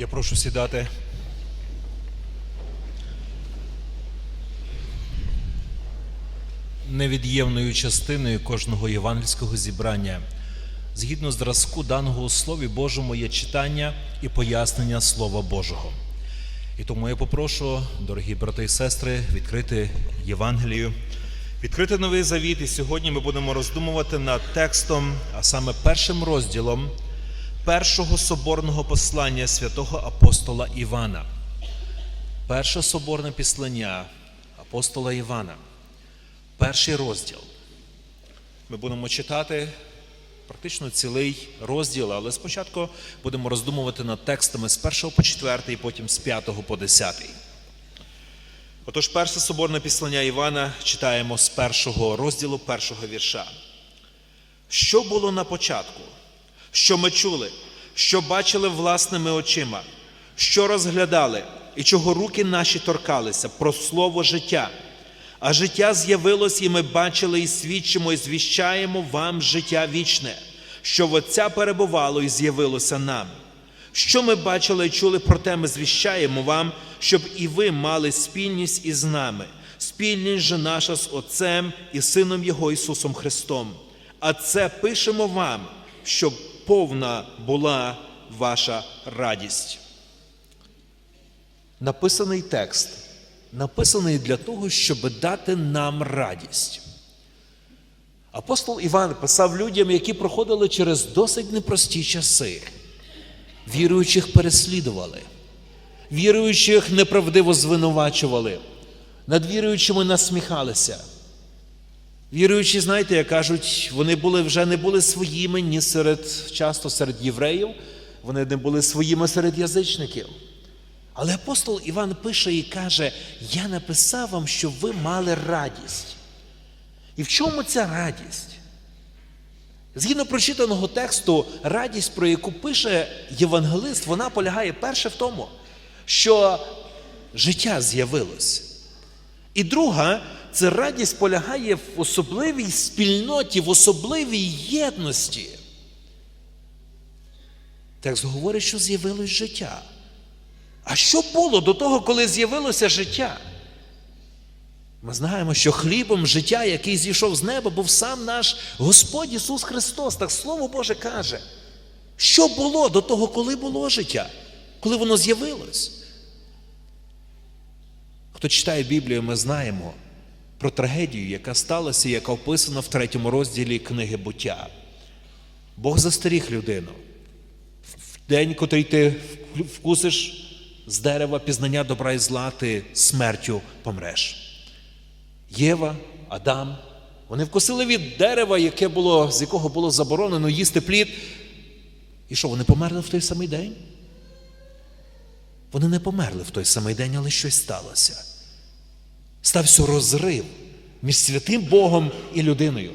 Я прошу сідати. Невід'ємною частиною кожного євангельського зібрання, згідно зразку даного у Слові Божому, є читання і пояснення Слова Божого. І тому я попрошу, дорогі брати і сестри, відкрити Євангелію, відкрити новий завіт. І сьогодні ми будемо роздумувати над текстом, а саме першим розділом першого соборного послання святого апостола Івана. Перше соборне післання апостола Івана. Перший розділ. Ми будемо читати практично цілий розділ, але спочатку будемо роздумувати над текстами з 1 по 4 і потім з 5 по 10. Отож, перше соборне післання Івана читаємо з першого розділу першого вірша. Що було на початку? Що ми чули, що бачили власними очима, що розглядали, і чого руки наші торкалися про слово життя. А життя з'явилось, і ми бачили, і свідчимо, і звіщаємо вам життя вічне, що в Отця перебувало і з'явилося нам. Що ми бачили і чули, проте ми звіщаємо вам, щоб і ви мали спільність із нами, спільність же наша з Отцем і Сином Його Ісусом Христом. А це пишемо вам, щоб повна була ваша радість. Написаний текст написаний для того, щоб дати нам радість. Апостол Іван писав людям, які проходили через досить непрості часи. Віруючих переслідували, віруючих неправдиво звинувачували, над віруючими насміхалися. Віруючі, знаєте, як кажуть, вони були вже не були своїми ні серед часто серед євреїв, вони не були своїми серед язичників. Але апостол Іван пише і каже: Я написав вам, щоб ви мали радість. І в чому ця радість? Згідно прочитаного тексту, радість, про яку пише євангелист, вона полягає перше в тому, що життя з'явилось. І друга, це радість полягає в особливій спільноті, в особливій єдності. Текст говорить, що з'явилось життя. А що було до того, коли з'явилося життя? Ми знаємо, що хлібом життя, який зійшов з неба, був сам наш Господь Ісус Христос. Так Слово Боже каже, що було до того, коли було життя, коли воно з'явилось? Хто читає Біблію, ми знаємо про трагедію, яка сталася, яка описана в третьому розділі книги буття. Бог застеріг людину. В день, котрий ти вкусиш з дерева пізнання добра і зла, ти смертю помреш. Єва, Адам, вони вкусили від дерева, яке було, з якого було заборонено їсти плід. І що, вони померли в той самий день? Вони не померли в той самий день, але щось сталося. Стався розрив між святим Богом і людиною.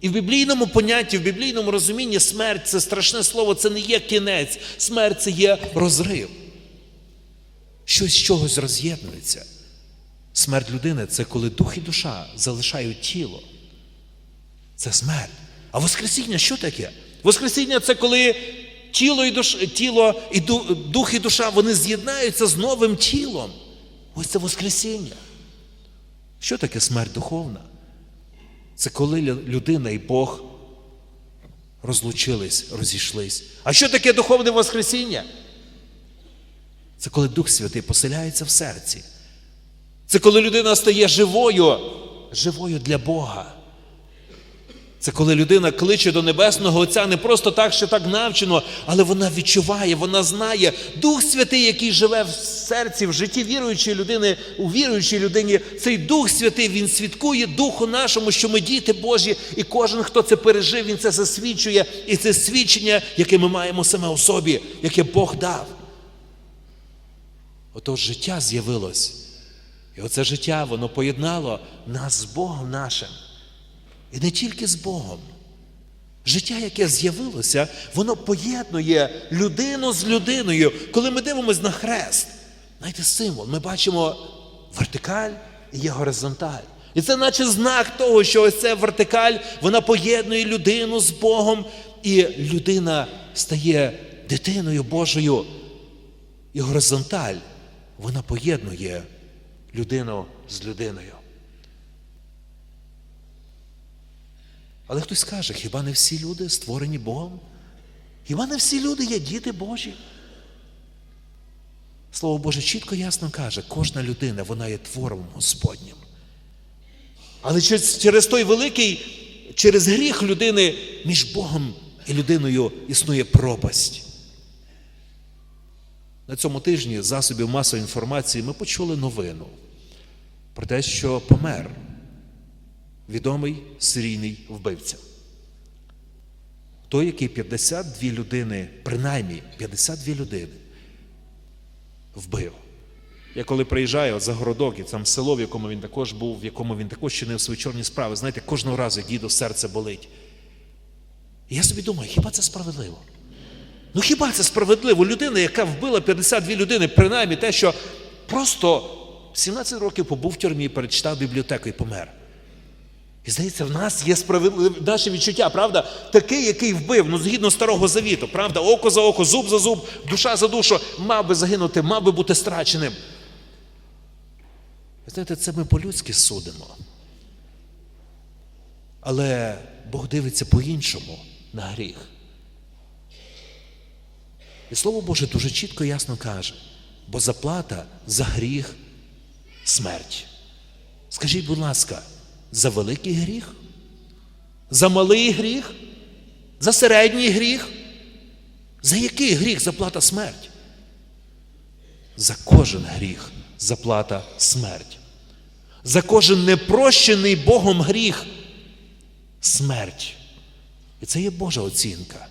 І в біблійному понятті, в біблійному розумінні смерть це страшне слово, це не є кінець, смерть це є розрив. Щось з чогось роз'єднується. Смерть людини це коли дух і душа залишають тіло. Це смерть. А Воскресіння що таке? Воскресіння це коли тіло і душ, тіло і дух і душа вони з'єднаються з новим тілом. Ось це Воскресіння. Що таке смерть духовна? Це коли людина і Бог розлучились, розійшлись. А що таке духовне Воскресіння? Це коли Дух Святий поселяється в серці. Це коли людина стає живою, живою для Бога. Це коли людина кличе до Небесного Отця не просто так, що так навчено, але вона відчуває, вона знає Дух Святий, який живе в серці, в житті віруючої людини, у віруючій людині, цей Дух Святий, Він свідкує Духу нашому, що ми діти Божі, і кожен, хто це пережив, він це засвідчує. І це свідчення, яке ми маємо саме у собі, яке Бог дав. Отож життя з'явилось. І оце життя, воно поєднало нас з Богом нашим. І не тільки з Богом. Життя, яке з'явилося, воно поєднує людину з людиною. Коли ми дивимося на хрест, знаєте, символ, ми бачимо вертикаль і є горизонталь. І це наче знак того, що ось ця вертикаль, вона поєднує людину з Богом, і людина стає дитиною Божою. І горизонталь, вона поєднує людину з людиною. Але хтось скаже, хіба не всі люди створені Богом? Хіба не всі люди є діти Божі? Слово Боже чітко ясно каже, кожна людина, вона є твором Господнім. Але через, через той великий, через гріх людини між Богом і людиною існує пропасть. На цьому тижні засобів масової інформації ми почули новину про те, що помер відомий серійний вбивця. Той, який 52 людини, принаймні 52 людини, вбив. Я коли приїжджаю за городок, і там село, в якому він також був, в якому він також чинив свої чорні справи, знаєте, кожного разу діду серце болить. І я собі думаю, хіба це справедливо? Ну хіба це справедливо? Людина, яка вбила 52 людини, принаймні те, що просто 17 років побув в тюрмі, перечитав бібліотеку і помер. І здається, в нас є справедливе наше відчуття, правда? Такий, який вбив, ну згідно старого завіту, правда, око за око, зуб за зуб, душа за душу, мав би загинути, мав би бути страченим. Ви знаєте, це ми по-людськи судимо. Але Бог дивиться по-іншому на гріх. І Слово Боже дуже чітко і ясно каже, бо заплата за гріх смерть. Скажіть, будь ласка, за великий гріх? За малий гріх? За середній гріх? За який гріх заплата смерть? За кожен гріх заплата смерть. За кожен непрощений Богом гріх смерть. І це є Божа оцінка.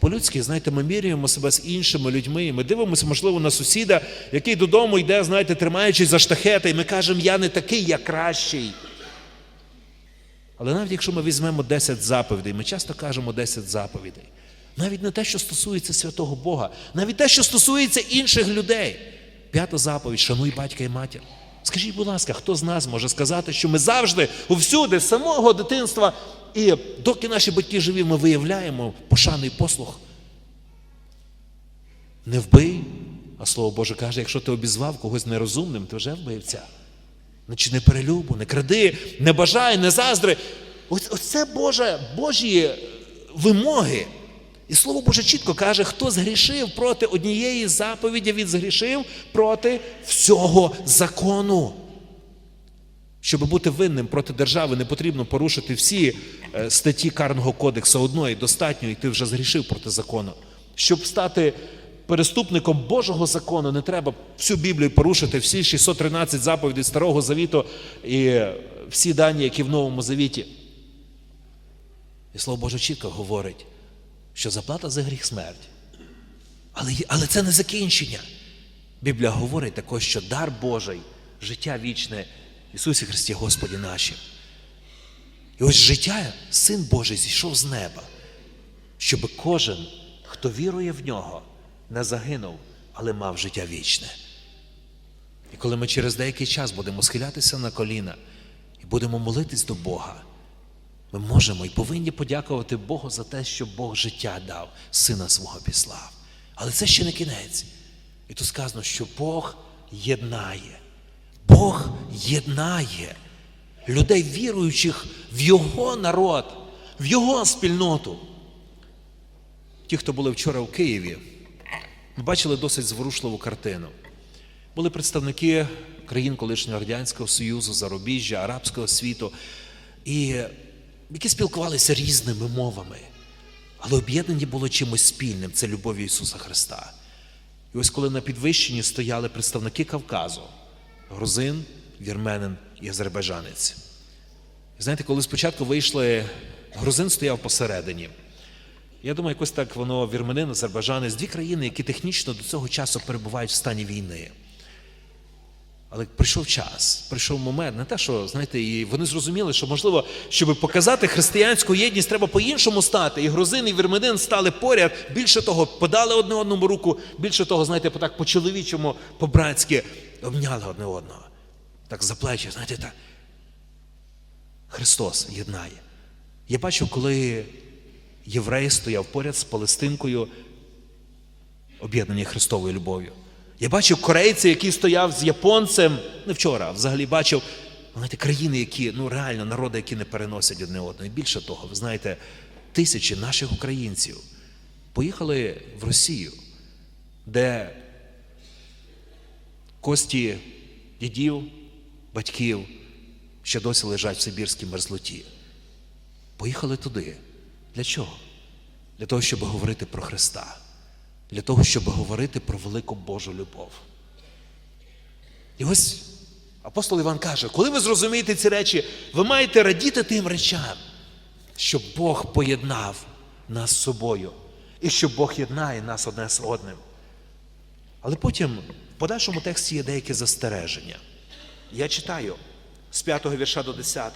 По-людськи, знаєте, ми міряємо себе з іншими людьми, ми дивимося, можливо, на сусіда, який додому йде, знаєте, тримаючись за штахети, і ми кажемо, я не такий, я кращий. Але навіть якщо ми візьмемо 10 заповідей, ми часто кажемо 10 заповідей. Навіть не те, що стосується святого Бога, навіть те, що стосується інших людей. П'ята заповідь шануй батька і матір. Скажіть, будь ласка, хто з нас може сказати, що ми завжди, усюди, з самого дитинства, і доки наші батьки живі, ми виявляємо пошаний послух? Не вбий, а слово Боже каже, якщо ти обізвав когось нерозумним, ти вже вбивця. Значить, не перелюбу, не кради, не бажай, не заздри. Ось, ось це Боже, Божі вимоги. І Слово Боже чітко каже, хто згрішив проти однієї заповіді, він згрішив проти всього закону. Щоб бути винним проти держави, не потрібно порушити всі е, статті Карного кодексу одної достатньо, і ти вже згрішив проти закону. Щоб стати переступником Божого закону, не треба всю Біблію порушити, всі 613 заповідей Старого Завіту і всі дані, які в Новому Завіті. І Слово Боже чітко говорить, що заплата за гріх смерть. Але, але це не закінчення. Біблія говорить також, що дар Божий, життя вічне Ісусі Христі Господі наші. І ось життя, Син Божий зійшов з неба, щоб кожен, хто вірує в нього, не загинув, але мав життя вічне. І коли ми через деякий час будемо схилятися на коліна і будемо молитись до Бога, ми можемо і повинні подякувати Богу за те, що Бог життя дав, сина свого післав. Але це ще не кінець. І тут сказано, що Бог єднає. Бог єднає людей, віруючих в Його народ, в Його спільноту. Ті, хто були вчора в Києві, ми бачили досить зворушливу картину. Були представники країн колишнього Радянського Союзу, Зарубіжжя, арабського світу, і які спілкувалися різними мовами, але об'єднані було чимось спільним це любов'ю Ісуса Христа. І ось коли на підвищенні стояли представники Кавказу, грузин, вірменин і азербайджанець. Знаєте, коли спочатку вийшли, грузин стояв посередині. Я думаю, якось так воно вірменин, азербайджанець, дві країни, які технічно до цього часу перебувають в стані війни. Але прийшов час, прийшов момент, не те, що знаєте, і вони зрозуміли, що можливо, щоб показати християнську єдність, треба по-іншому стати. І грузин, і вірменин стали поряд. Більше того, подали одне одному руку, більше того, знаєте, так по-чоловічому, по-братськи обняли одне одного. Так за плечі, знаєте, так. Христос єднає. Я бачив, коли єврей стояв поряд з Палестинкою, об'єднані Христовою любов'ю. Я бачив корейця, який стояв з японцем не вчора, а взагалі бачив знаєте, країни, які ну реально народи, які не переносять одне одного. І більше того, ви знаєте, тисячі наших українців поїхали в Росію, де кості дідів, батьків ще досі лежать в Сибірській мерзлоті. Поїхали туди. Для чого? Для того, щоб говорити про Христа, для того, щоб говорити про велику Божу любов. І ось апостол Іван каже, коли ви зрозумієте ці речі, ви маєте радіти тим речам, що Бог поєднав нас з собою, і що Бог єднає нас одне з одним. Але потім в подальшому тексті є деякі застереження. Я читаю з 5 вірша до 10.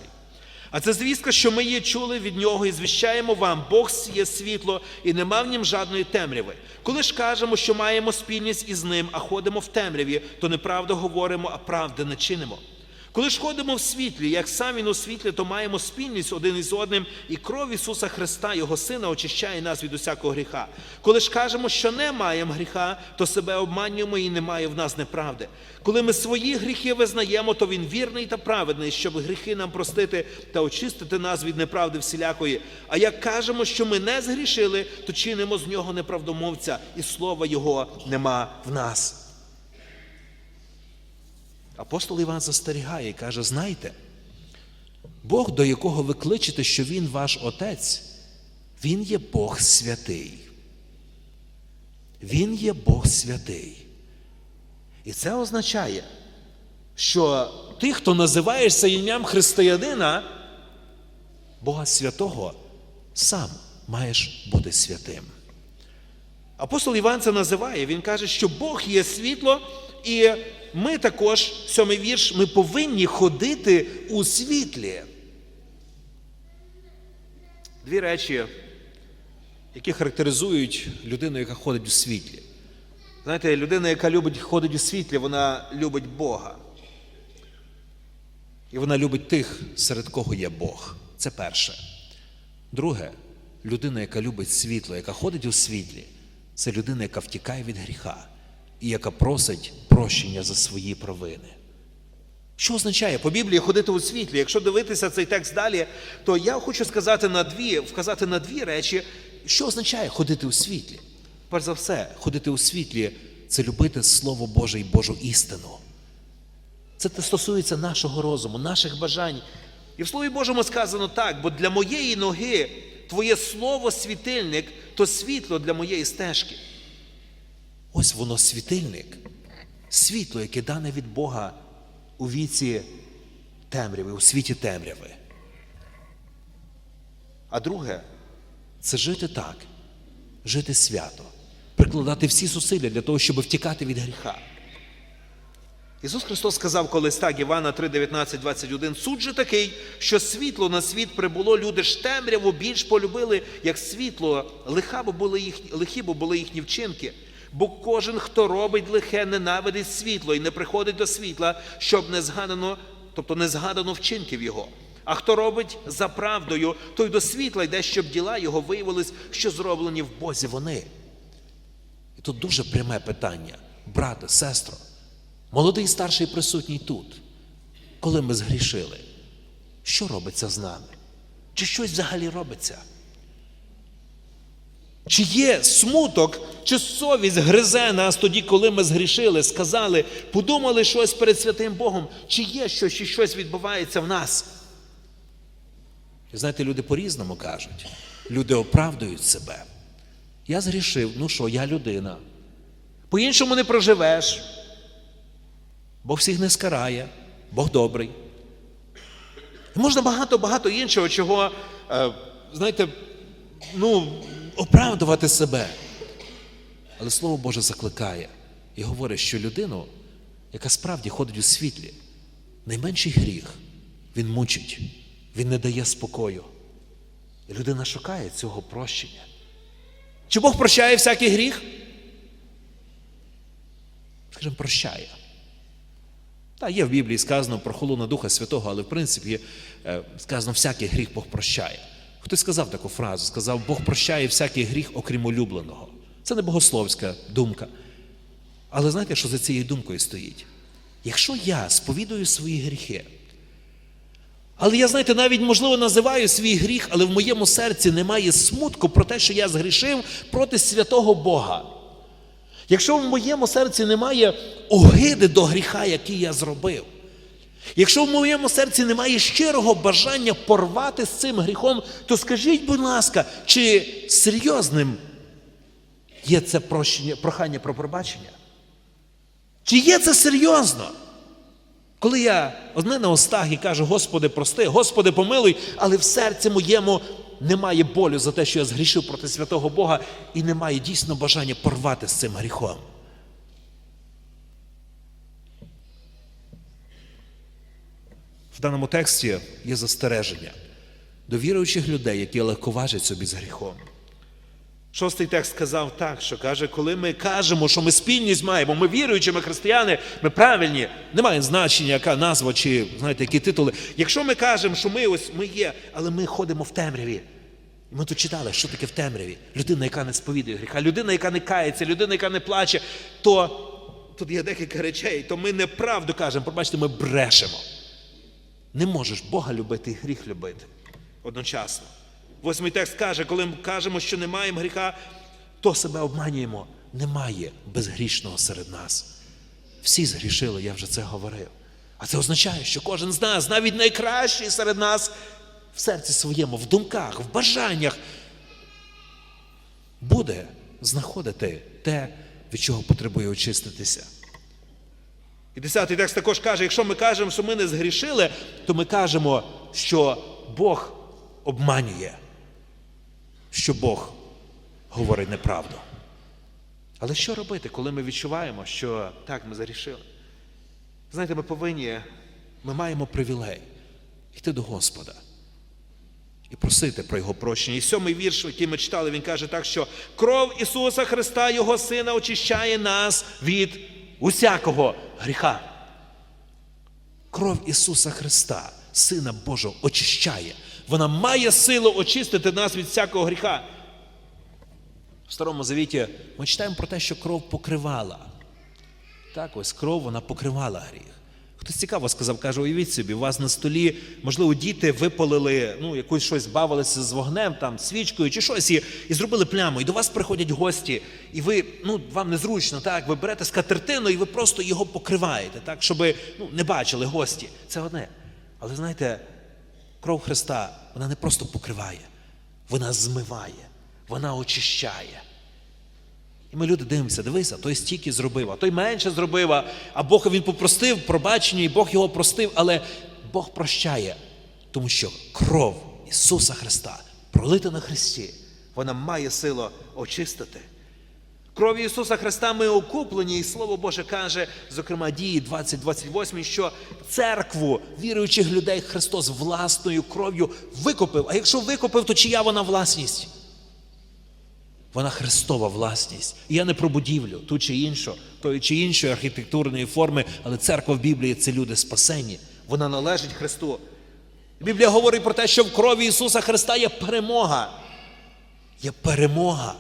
А це звістка, що ми її чули від нього і звіщаємо вам, Бог є світло і нема в нім жадної темряви. Коли ж кажемо, що маємо спільність із ним, а ходимо в темряві, то неправду говоримо, а правди не чинимо. Коли ж ходимо в світлі, як сам він у світлі, то маємо спільність один із одним, і кров Ісуса Христа, Його Сина, очищає нас від усякого гріха. Коли ж кажемо, що не маємо гріха, то себе обманюємо і немає в нас неправди. Коли ми свої гріхи визнаємо, то Він вірний та праведний, щоб гріхи нам простити та очистити нас від неправди всілякої. А як кажемо, що ми не згрішили, то чинимо з нього неправдомовця, і слова Його нема в нас. Апостол Іван застерігає і каже: знайте, Бог, до якого ви кличете, що Він ваш Отець, Він є Бог святий. Він є Бог святий. І це означає, що ти, хто називаєшся ім'ям християнина, Бога святого, сам маєш бути святим. Апостол Іван це називає, він каже, що Бог є світло, і ми також, сьомий вірш, ми повинні ходити у світлі. Дві речі, які характеризують людину, яка ходить у світлі. Знаєте, людина, яка любить ходить у світлі, вона любить Бога. І вона любить тих, серед кого є Бог. Це перше. Друге, людина, яка любить світло, яка ходить у світлі, це людина, яка втікає від гріха і яка просить прощення за свої провини. Що означає по Біблії ходити у світлі? Якщо дивитися цей текст далі, то я хочу сказати на дві, вказати на дві речі, що означає ходити у світлі. Перш за все, ходити у світлі це любити Слово Боже і Божу істину. Це стосується нашого розуму, наших бажань. І в Слові Божому сказано так, бо для моєї ноги Твоє слово світильник то світло для моєї стежки. Ось воно світильник, світло, яке дане від Бога у віці темряви, у світі темряви. А друге, це жити так, жити свято, прикладати всі зусилля для того, щоб втікати від гріха. Ісус Христос сказав колись так, Івана 3, 19, 21, суд же такий, що світло на світ прибуло, люди ж темряву більш полюбили, як світло, лиха бо були їхні, лихі бо були їхні вчинки. Бо кожен, хто робить лихе, ненавидить світло і не приходить до світла, щоб не згадано, тобто не згадано вчинків його. А хто робить за правдою, той до світла йде, щоб діла його виявились, що зроблені в Бозі вони. І тут дуже пряме питання, брате, сестро, молодий старший присутній тут, коли ми згрішили, що робиться з нами? Чи щось взагалі робиться? Чи є смуток, чи совість гризе нас тоді, коли ми згрішили, сказали, подумали щось перед святим Богом, чи є щось, чи щось відбувається в нас? Знаєте, люди по-різному кажуть. Люди оправдують себе. Я згрішив, ну що, я людина. По-іншому не проживеш. Бог всіх не скарає, Бог добрий. І можна багато-багато іншого, чого, е, знаєте, ну, оправдувати себе. Але Слово Боже закликає і говорить, що людину, яка справді ходить у світлі, найменший гріх, він мучить, він не дає спокою. І людина шукає цього прощення. Чи Бог прощає всякий гріх? Скажімо, прощає. Та є в Біблії сказано про холону Духа Святого, але в принципі е, сказано, всякий гріх Бог прощає. Хтось сказав таку фразу, сказав, Бог прощає всякий гріх, окрім улюбленого. Це не богословська думка. Але знаєте, що за цією думкою стоїть? Якщо я сповідую свої гріхи, але я, знаєте, навіть, можливо, називаю свій гріх, але в моєму серці немає смутку про те, що я згрішив проти святого Бога. Якщо в моєму серці немає огиди до гріха, який я зробив, якщо в моєму серці немає щирого бажання порвати з цим гріхом, то скажіть, будь ласка, чи серйозним є це прощення, прохання про пробачення? Чи є це серйозно? Коли я одне на устах і кажу, Господи, прости, Господи, помилуй, але в серці моєму немає болю за те, що я згрішив проти святого Бога, і немає дійсно бажання порвати з цим гріхом. В даному тексті є застереження до віруючих людей, які легковажать собі з гріхом. Шостий текст сказав так, що каже, коли ми кажемо, що ми спільність маємо, ми віруючі, ми християни, ми правильні, немає значення, яка назва чи знаєте, які титули. Якщо ми кажемо, що ми ось ми є, але ми ходимо в темряві. Ми тут читали, що таке в темряві. Людина, яка не сповідує гріха, людина, яка не кається, людина, яка не плаче, то тут є декілька речей, то ми неправду кажемо, пробачте, ми брешемо. Не можеш Бога любити і гріх любити одночасно. Восьмий текст каже, коли ми кажемо, що не маємо гріха, то себе обманюємо. Немає безгрішного серед нас. Всі згрішили, я вже це говорив. А це означає, що кожен з нас, навіть найкращий серед нас, в серці своєму, в думках, в бажаннях, буде знаходити те, від чого потребує очиститися. І десятий текст також каже: якщо ми кажемо, що ми не згрішили, то ми кажемо, що Бог обманює, що Бог говорить неправду. Але що робити, коли ми відчуваємо, що так, ми згрішили? Знаєте, ми повинні, ми маємо привілей йти до Господа і просити про Його прощення. І сьомий вірш, який ми читали, він каже так, що кров Ісуса Христа, Його Сина, очищає нас від усякого гріха. Кров Ісуса Христа, Сина Божого, очищає. Вона має силу очистити нас від всякого гріха. В Старому Завіті ми читаємо про те, що кров покривала. Так, ось кров вона покривала гріх. Хтось цікаво сказав, каже, уявіть собі, у вас на столі, можливо, діти випалили, ну, якусь щось бавилися з вогнем, там, свічкою чи щось, і, і зробили пляму. І до вас приходять гості, і ви, ну, вам незручно, так, ви берете скатертину і ви просто його покриваєте, так, щоб ну, не бачили гості. Це одне. Але знаєте, кров Христа, вона не просто покриває, вона змиває, вона очищає. І ми люди дивимося, дивися, той стільки зробив, а той менше зробив, а- Бог він попростив пробачення, і Бог його простив, але Бог прощає, тому що кров Ісуса Христа, пролита на Христі, вона має силу очистити. Кров'ю Ісуса Христа ми окуплені, і Слово Боже каже, зокрема, дії 20-28, що церкву віруючих людей Христос власною кров'ю викупив. А якщо викупив, то чия вона власність? Вона Христова власність. І я не про будівлю, ту чи іншу, тої чи іншої архітектурної форми, але церква в Біблії це люди спасені. Вона належить Христу. Біблія говорить про те, що в крові Ісуса Христа є перемога. Є перемога.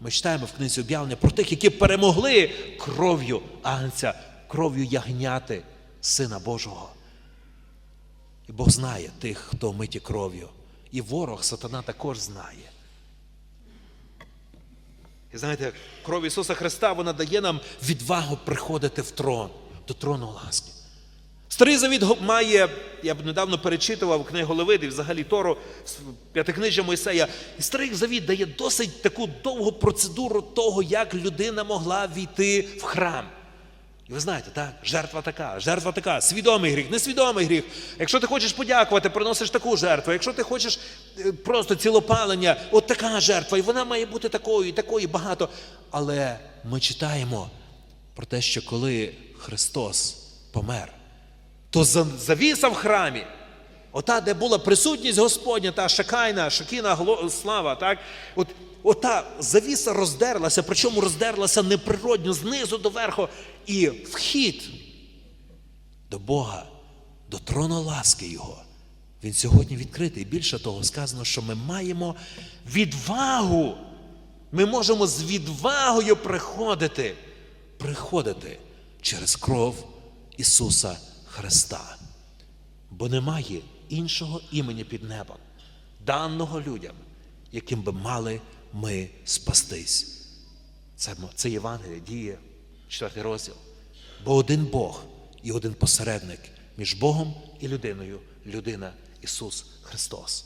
Ми читаємо в книзі об'явлення про тих, які перемогли кров'ю Агнця, кров'ю ягняти Сина Божого. І Бог знає тих, хто миті кров'ю. І ворог, сатана також знає. І знаєте, кров Ісуса Христа вона дає нам відвагу приходити в трон, до трону ласки. Старий завіт має, я б недавно перечитував книгу Левиди, взагалі Тору, п'ятикнижжя Мойсея. І старий завіт дає досить таку довгу процедуру того, як людина могла війти в храм. І ви знаєте, так, жертва така, жертва така, свідомий гріх, несвідомий гріх. Якщо ти хочеш подякувати, приносиш таку жертву. Якщо ти хочеш е, просто цілопалення, от така жертва, і вона має бути такою, і такої багато. Але ми читаємо про те, що коли Христос помер, то завіса в храмі, ота, де була присутність Господня, та шакайна, шакіна слава, так? От, ота завіса роздерлася, причому роздерлася неприродньо, знизу до верху. І вхід до Бога, до трону ласки Його, він сьогодні відкритий. Більше того, сказано, що ми маємо відвагу. Ми можемо з відвагою приходити приходити через кров Ісуса Христа. Бо немає іншого імені під небом, даного людям, яким би мали ми спастись. Це, це Євангеліє діє, четвертий розділ. Бо один Бог і один посередник між Богом і людиною людина Ісус Христос.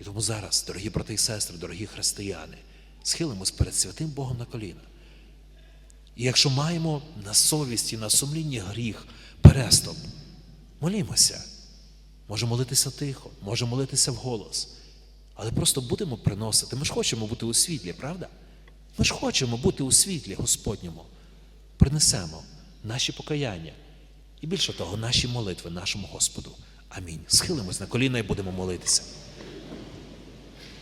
І тому зараз, дорогі брати і сестри, дорогі християни, схилимось перед святим Богом на коліна. І якщо маємо на совісті, на сумлінні гріх, переступ, молімося. Може молитися тихо, може молитися вголос. Але просто будемо приносити. Ми ж хочемо бути у світлі, правда? Ми ж хочемо бути у світлі Господньому. Принесемо наші покаяння. І більше того, наші молитви нашому Господу. Амінь. Схилимось на коліна і будемо молитися.